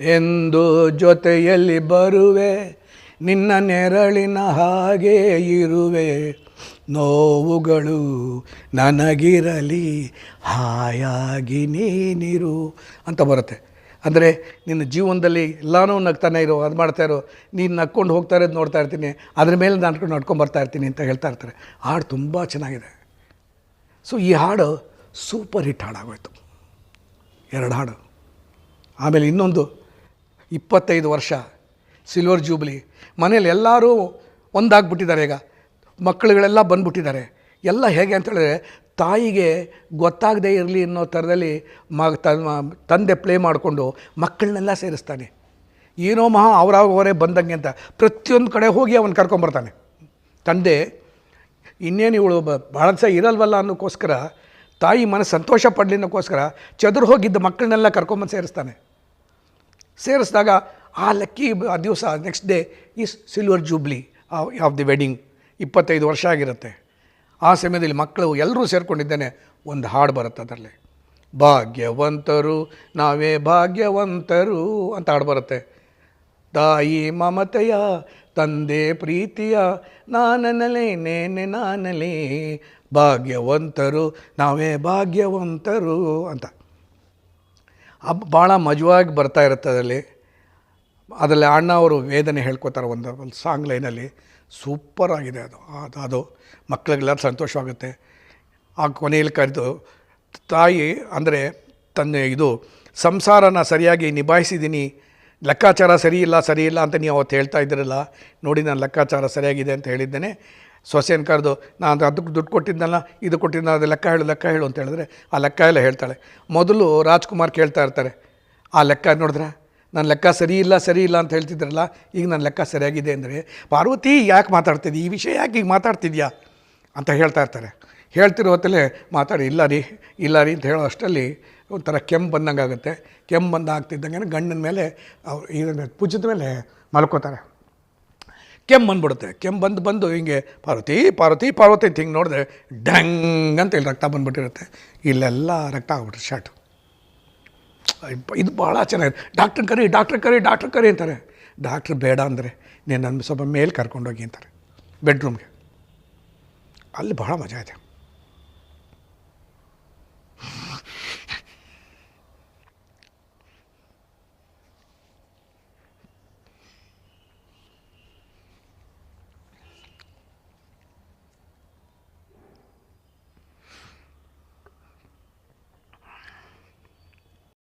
ಎಂದು ಜೊತೆಯಲ್ಲಿ ಬರುವೆ, ನಿನ್ನ ನೆರಳಿನ ಹಾಗೆ ಇರುವೆ. ನೋವುಗಳು ನನಗಿರಲಿ, ಹಾಯಾಗಿ ನೀನಿರು ಅಂತ ಬರುತ್ತೆ. ಅಂದರೆ ನಿನ್ನ ಜೀವನದಲ್ಲಿ ಎಲ್ಲನೂ ನಗ್ತಾನೆ ಇರೋ, ಅದು ಮಾಡ್ತಾ ಇರೋ. ನೀನು ನಕ್ಕೊಂಡು ಹೋಗ್ತಾ ಇರೋದು ನೋಡ್ತಾ ಇರ್ತೀನಿ, ಅದ್ರ ಮೇಲೆ ನಾನು ನಡ್ಕೊಂಡು ಬರ್ತಾ ಇರ್ತೀನಿ ಅಂತ ಹೇಳ್ತಾ ಇರ್ತಾರೆ. ಹಾಡು ತುಂಬ ಚೆನ್ನಾಗಿದೆ. ಸೊ ಈ ಹಾಡು ಸೂಪರ್ ಹಿಟ್ ಹಾಡಾಗೋಯ್ತು. ಎರಡು ಹಾಡು. ಆಮೇಲೆ ಇನ್ನೊಂದು. ಇಪ್ಪತ್ತೈದು ವರ್ಷ ಸಿಲ್ವರ್ ಜೂಬ್ಲಿ ಮನೇಲಿ ಎಲ್ಲರೂ ಒಂದಾಗ್ಬಿಟ್ಟಿದ್ದಾರೆ ಈಗ. ಮಕ್ಕಳುಗಳೆಲ್ಲ ಬಂದ್ಬಿಟ್ಟಿದ್ದಾರೆ. ಎಲ್ಲ ಹೇಗೆ ಅಂತೇಳಿದ್ರೆ ತಾಯಿಗೆ ಗೊತ್ತಾಗದೇ ಇರಲಿ ಅನ್ನೋ ಥರದಲ್ಲಿ ಮ ತಂದೆ ಪ್ಲೇ ಮಾಡಿಕೊಂಡು ಮಕ್ಕಳನ್ನೆಲ್ಲ ಸೇರಿಸ್ತಾನೆ. ಏನೋ ಮಹಾ ಅವರವರೇ ಬಂದಂಗೆ ಅಂತ. ಪ್ರತಿಯೊಂದು ಕಡೆ ಹೋಗಿ ಅವನು ಕರ್ಕೊಂಬರ್ತಾನೆ. ತಂದೆ, ಇನ್ನೇನು ಇವಳು ಭಾಳ ದಿವಸ ಇರಲ್ವಲ್ಲ ಅನ್ನೋಕ್ಕೋಸ್ಕರ, ತಾಯಿ ಮನಸ್ಸು ಸಂತೋಷ ಅನ್ನೋಕ್ಕೋಸ್ಕರ ಚದುರು ಹೋಗಿದ್ದ ಮಕ್ಕಳನ್ನೆಲ್ಲ ಕರ್ಕೊಂಬಂದು ಸೇರಿಸ್ತಾನೆ. ಸೇರಿಸಿದಾಗ ಆ ಲಕ್ಕಿ ಆ ದಿವಸ next day is silver jubilee of the wedding ಇಪ್ಪತ್ತೈದು ವರ್ಷ ಆಗಿರುತ್ತೆ. ಆ ಸಮಯದಲ್ಲಿ ಮಕ್ಕಳು ಎಲ್ಲರೂ ಸೇರಿಕೊಂಡಿದ್ದೇನೆ. ಒಂದು ಹಾಡು ಬರುತ್ತೆ ಅದರಲ್ಲಿ. ಭಾಗ್ಯವಂತರು, ನಾವೇ ಭಾಗ್ಯವಂತರು ಅಂತ ಹಾಡು ಬರುತ್ತೆ. ತಾಯಿ ಮಮತೆಯ, ತಂದೆ ಪ್ರೀತಿಯ ನಾನನಲೇ ನೇನೆ ನಾನಲೇ ಭಾಗ್ಯವಂತರು, ನಾವೇ ಭಾಗ್ಯವಂತರು ಅಂತ. ಹಬ್ಬ ಭಾಳ ಮಜವಾಗಿ ಬರ್ತಾ ಇರುತ್ತೆ ಅದರಲ್ಲಿ. ಅದರಲ್ಲಿ ಅಣ್ಣ ಅವರು ವೇದನೆ ಹೇಳ್ಕೊತಾರೆ ಒಂದು ಒಂದು ಸಾಂಗ್ ಲೈನಲ್ಲಿ. ಸೂಪರ್ ಆಗಿದೆ ಅದು. ಅದು ಅದು ಮಕ್ಕಳಿಗೆಲ್ಲ ಸಂತೋಷವಾಗುತ್ತೆ. ಆ ಕೊನೆಯಲ್ಲಿ ಕರೆದು, ತಾಯಿ, ಅಂದರೆ ತನ್ನ ಇದು ಸಂಸಾರನ ಸರಿಯಾಗಿ ನಿಭಾಯಿಸಿದ್ದೀನಿ ಲೆಕ್ಕಾಚಾರ ಸರಿ ಇಲ್ಲ ಸರಿ ಇಲ್ಲ ಅಂತ ನೀವು ಅವತ್ತು ಹೇಳ್ತಾ ಇದ್ದಿರಲ್ಲ. ನೋಡಿ, ನಾನು ಲೆಕ್ಕಾಚಾರ ಸರಿಯಾಗಿದೆ ಅಂತ ಹೇಳಿದ್ದೇನೆ. ಸೊಸೆನ ಕರೆದು, ನಾನು ಅದಕ್ಕೆ ದುಡ್ಡು ಕೊಟ್ಟಿದ್ದಲ್ಲ, ಇದು ಕೊಟ್ಟಿದ್ದ ಅದು ಲೆಕ್ಕ ಹೇಳು ಲೆಕ್ಕ ಹೇಳು ಅಂತ ಹೇಳಿದ್ರೆ ಆ ಲೆಕ್ಕ ಎಲ್ಲ ಹೇಳ್ತಾಳೆ. ಮೊದಲು ರಾಜ್ಕುಮಾರ್ ಕೇಳ್ತಾ ಇರ್ತಾರೆ, ಆ ಲೆಕ್ಕ ನೋಡಿದ್ರೆ? ನನ್ನ ಲೆಕ್ಕ ಸರಿ ಇಲ್ಲ ಸರಿ ಇಲ್ಲ ಅಂತ ಹೇಳ್ತಿದ್ರಲ್ಲ, ಈಗ ನನ್ನ ಲೆಕ್ಕ ಸರಿಯಾಗಿದೆ ಅಂದರೆ ಪಾರ್ವತಿ ಯಾಕೆ ಮಾತಾಡ್ತಿದ್ದೀ? ಈ ವಿಷಯ ಯಾಕೆ ಈಗ ಮಾತಾಡ್ತಿದ್ಯಾ? ಅಂತ ಹೇಳ್ತಾ ಇರ್ತಾರೆ. ಹೇಳ್ತಿರೋ ಹೊತ್ತಲ್ಲೇ ಮಾತಾಡಿ, ಇಲ್ಲ ರೀ ಇಲ್ಲ ರೀ ಅಂತ ಹೇಳೋ ಅಷ್ಟರಲ್ಲಿ ಒಂಥರ ಕೆಮ್ಮು ಬಂದಂಗೆ ಆಗುತ್ತೆ ಕೆಮ್ಮು ಬಂದಾಗ್ತಿದ್ದಂಗೆ ಗಂಡನ ಮೇಲೆ ಅವ್ರು ಇದನ್ನು ಪುಜ್ಜದ ಮೇಲೆ ಮಲ್ಕೋತಾರೆ. ಕೆಮ್ಮು ಬಂದ್ಬಿಡುತ್ತೆ. ಕೆಮ್ಮು ಬಂದು ಬಂದು ಹಿಂಗೆ ಪಾರ್ವತಿ ಪಾರ್ವತಿ ಪಾರ್ವತಿ ಅಂತ ಹಿಂಗೆ ನೋಡಿದ್ರೆ ಡ್ಯಾಂಗ್ ಅಂತ ಇಲ್ಲಿ ರಕ್ತ ಬಂದ್ಬಿಟ್ಟಿರುತ್ತೆ. ಇಲ್ಲೆಲ್ಲ ರಕ್ತ ಆಗ್ಬಿಟ್ರೆ ಶಾರ್ಟು ಇದು ಭಾಳ ಚೆನ್ನಾಗಿದೆ ಡಾಕ್ಟ್ರ್ ಕರಿ ಡಾಕ್ಟ್ರ್ ಕರಿ ಡಾಕ್ಟ್ರ್ ಕರಿ ಅಂತಾರೆ. ಡಾಕ್ಟ್ರ್ ಬೇಡ ಅಂದರೆ ನೀನು ನನ್ನ ಸ್ವಲ್ಪ ಮೇಲೆ ಕರ್ಕೊಂಡೋಗಿ ಅಂತಾರೆ. ಬೆಡ್ರೂಮ್ಗೆ. ಅಲ್ಲಿ ಭಾಳ ಮಜಾ ಇದೆ.